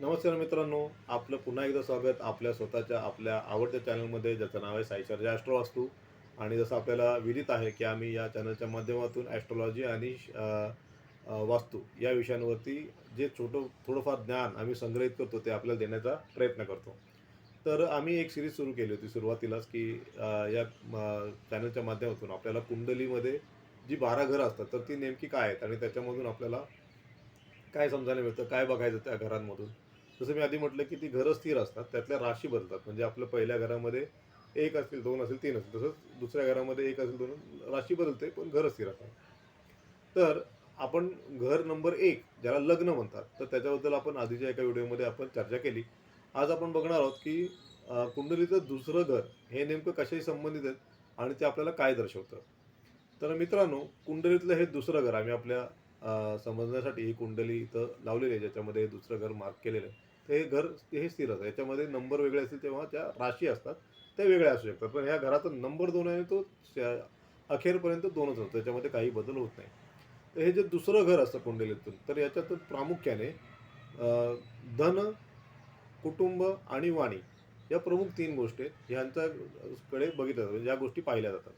नमस्कार मित्रांनो आपलं पुन्हा एकदा स्वागत आपल्या स्वतःच्या आपल्या आवडत्या चॅनलमध्ये ज्याचं नाव आहे साईचर्जा ॲस्ट्रो वास्तू आणि जसं आपल्याला विदित आहे की आम्ही या चॅनलच्या माध्यमातून ॲस्ट्रॉलॉजी आणि वास्तू या विषयांवरती जे छोटं थोडंफार ज्ञान आम्ही संग्रहित करतो ते आपल्याला देण्याचा प्रयत्न करतो. तर आम्ही एक सिरीज सुरू केली होती सुरुवातीलाच की या चॅनलच्या माध्यमातून आपल्याला कुंडलीमध्ये जी बारा घरं असतात तर ती नेमकी काय आहेत आणि त्याच्यामधून आपल्याला काय समजायला मिळतं काय बघायचं त्या घरांमधून? जसं मी आधी म्हटलं की ती घरं स्थिर असतात त्यातल्या राशी बदलतात. म्हणजे आपलं पहिल्या घरामध्ये एक असतील दोन असेल तीन असेल तसंच दुसऱ्या घरामध्ये एक असेल दोन राशी बदलते पण घरं स्थिर असतात. तर आपण घर नंबर एक ज्याला लग्न म्हणतात तर त्याच्याबद्दल आपण आधीच्या एका व्हिडिओमध्ये आपण चर्चा केली. आज आपण बघणार आहोत की कुंडलीचं दुसरं घर हे नेमकं कशाशी संबंधित आहेत आणि ते आपल्याला काय दर्शवतं? तर मित्रांनो कुंडलीतलं हे दुसरं घर आम्ही आपल्या समजण्यासाठी ही कुंडली इथं लावलेली आहे ज्याच्यामध्ये हे दुसरं घर मार्क केलेलं आहे. तर हे घर हे स्थिर असतं. याच्यामध्ये नंबर वेगळे असतील तेव्हा त्या राशी असतात. त्या वेगळ्या असू शकतात. पण ह्या घराचा नंबर दोन आहे तो श- अखेरपर्यंत दोनच असतो त्याच्यामध्ये काही बदल होत नाही. तर हे जे दुसरं घर असतं कुंडलीतून तर याच्यात प्रामुख्याने धन कुटुंब आणि वाणी या प्रमुख तीन गोष्टी आहेत. ह्यांच्याकडे बघितल्या जातात ज्या या गोष्टी पाहिल्या जातात.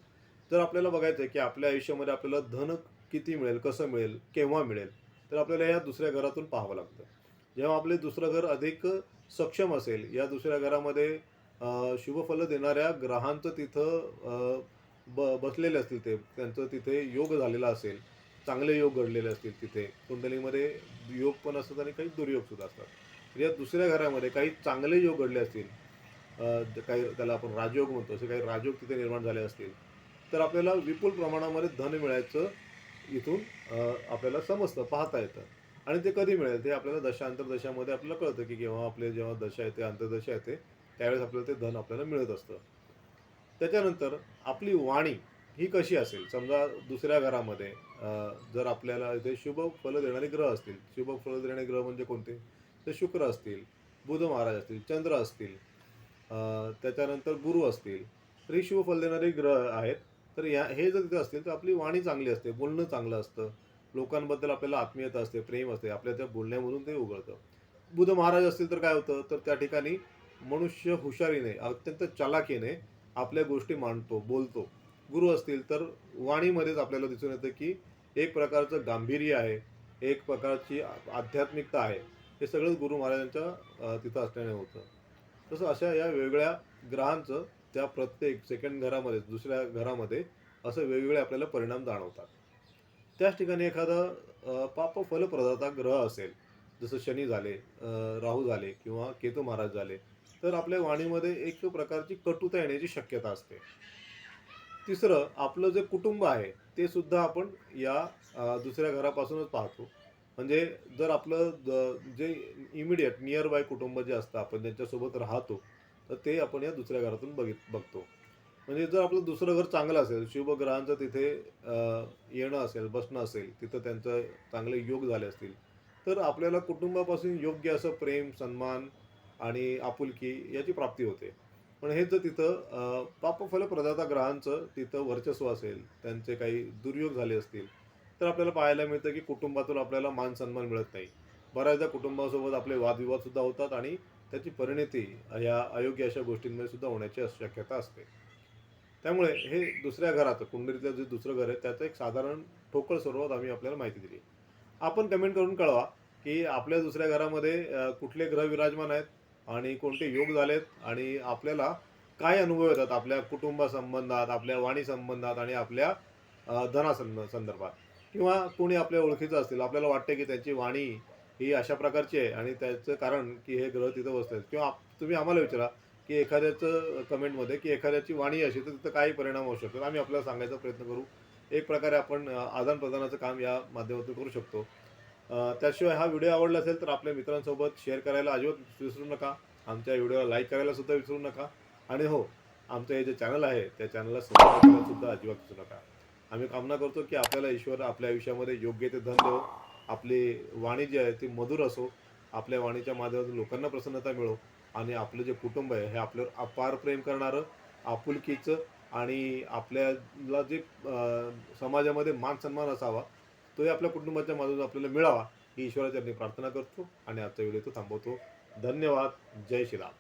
जर आपल्याला बघायचं आहे की आपल्या आयुष्यामध्ये आपल्याला धन किती मिळेल कसं मिळेल केव्हा मिळेल तर आपल्याला या दुसऱ्या घरातून पाहावं लागतं. जेव्हा आपले दुसरं घर अधिक सक्षम असेल या दुसऱ्या घरामध्ये शुभफल शुभफलं देणाऱ्या ग्रहांचं तिथं ब बसलेले असतील ते त्यांचं तिथे योग झालेला असेल चांगले योग घडलेले असतील तिथे कुंडलीमध्ये योग पण असतात आणि काही दुर्योगसुद्धा असतात. या दुसऱ्या घरामध्ये काही चांगले योग घडले असतील काही त्याला आपण राजयोग म्हणतो असे काही राजयोग तिथे निर्माण झाले असतील तर आपल्याला विपुल प्रमाणामध्ये धन मिळायचं इथून आपल्याला समजतं पाहता येतं. आणि ते कधी मिळेल? ते आपल्याला दशा अंतर्दशामध्ये आपल्याला कळतं की केव्हा आपले जेव्हा दशा येते अंतर्दशा येते त्यावेळेस आपल्याला ते धन आपल्याला मिळत असतं. त्याच्यानंतर आपली वाणी ही कशी असेल? समजा दुसऱ्या घरामध्ये जर आपल्याला इथे शुभ फल देणारे ग्रह असतील शुभ फल देणारे ग्रह म्हणजे कोणते? तर शुक्र असतील बुध महाराज असतील चंद्र असतील त्याच्यानंतर गुरु असतील तर ही शुभ फल देणारे ग्रह आहेत. तर या हे जर तिथे असतील तर आपली वाणी चांगली असते बोलणं चांगलं असतं. लोकांबद्दल आपल्याला आत्मीयता असते प्रेम असते आपल्या त्या बोलण्यामधून ते उघडतं. बुध महाराज असतील तर काय होतं तर त्या ठिकाणी मनुष्य हुशारीने अत्यंत चालाखीने आपल्या गोष्टी मांडतो बोलतो. गुरु असतील तर वाणीमध्येच आपल्याला दिसून येतं की एक प्रकारचं गांभीर्य आहे एक प्रकारची आध्यात्मिकता आहे. हे सगळंच गुरु महाराजांच्या तिथं असल्याने होतं. तसं अशा या वेगळ्या ग्रहांचं त्या प्रत्येक सेकंड घरामध्ये दुसऱ्या घरामध्ये असं वेगवेगळे आपल्याला परिणाम जाणवतात. त्याच ठिकाणी एखादा पाप फलप्रदाता ग्रह असेल जसं शनी झाले राहू झाले किंवा केतू महाराज झाले तर आपल्या वाणीमध्ये एक प्रकारची कटुता येण्याची शक्यता असते. तिसरं आपलं जे कुटुंब आहे ते सुद्धा आपण या दुसऱ्या घरापासूनच पाहतो. म्हणजे जर आपलं द- जे इमिडिएट नियर बाय कुटुंब जे असतं आपण ज्यांच्यासोबत राहतो तर ते आपण या दुसऱ्या घरातून बघित बघतो. म्हणजे जर आपलं दुसरं घर चांगलं असेल शुभ ग्रहांचं तिथे येणं असेल बसणं असेल तिथं त्यांचं चांगले योग झाले असतील तर आपल्याला कुटुंबापासून योग्य असं प्रेम सन्मान आणि आपुलकी याची प्राप्ती होते. पण हे जर तिथं पापफल प्रदाता ग्रहांचं तिथं वर्चस्व असेल त्यांचे काही दुर्योग झाले असतील तर आपल्याला पाहायला मिळतं की कुटुंबातून आपल्याला मान सन्मान मिळत नाही. बऱ्याचदा कुटुंबासोबत आपले वादविवाद सुद्धा होतात आणि त्याची परिणती या अयोग्य अशा गोष्टींमध्ये सुद्धा होण्याची शक्यता असते. त्यामुळे हे दुसऱ्या घरात कुंडलीतलं जे दुसरं घर आहे त्याचं एक साधारण ठोकळ स्वरूपात आम्ही आपल्याला माहिती दिली. आपण कमेंट करून कळवा की आपल्या दुसऱ्या घरामध्ये कुठले ग्रह विराजमान आहेत आणि कोणते योग झालेत आणि आपल्याला काय अनुभव येतात आपल्या कुटुंबासंबंधात आपल्या वाणी संबंधात आणि आपल्या अ, धनासंद संदर्भात. किंवा कोणी आपल्या ओळखीचं असतील आपल्याला वाटते की त्याची वाणी ही अशा प्रकारची आहे. आणि त्याचं कारण की हे ग्रह तिथं बसतात किंवा तुम्ही आम्हाला विचारा की एखाद्याचं कमेंटमध्ये की एखाद्याची वाणी अशी तर तिथं काही परिणाम होऊ शकतात आम्ही आपल्याला सांगायचा प्रयत्न करू. एक प्रकारे आपण आदान आदानप्रदानाचं काम या माध्यमातून करू शकतो. त्याशिवाय हा व्हिडिओ आवडला असेल तर आपल्या मित्रांसोबत शेअर करायला अजिबात विसरू नका. आमच्या व्हिडिओला लाईक करायला सुद्धा विसरू नका. आणि हो आमचं हे जे चॅनल आहे त्या चॅनलला सबस्क्राईब करायला सुद्धा अजिबात विसरू नका. आम्ही कामना करतो की आपल्याला ईश्वर आपल्या आयुष्यामध्ये योग्य ते धन देव. आपली वाणी जी आहे ती मधुर असो आपल्या वाणीच्या माध्यमातून लोकांना प्रसन्नता मिळो आणि आपलं जे कुटुंब आहे हे आपल्यावर अपार प्रेम करणारं आपुलकीचं आणि आपल्याला जे समाजामध्ये मान सन्मान असावा तोही आपल्या कुटुंबाच्या माध्यमातून आपल्याला मिळावा ही ईश्वराच्या प्रार्थना करतो आणि आजचा व्हिडिओ तो थांबवतो. धन्यवाद. जय श्रीराम.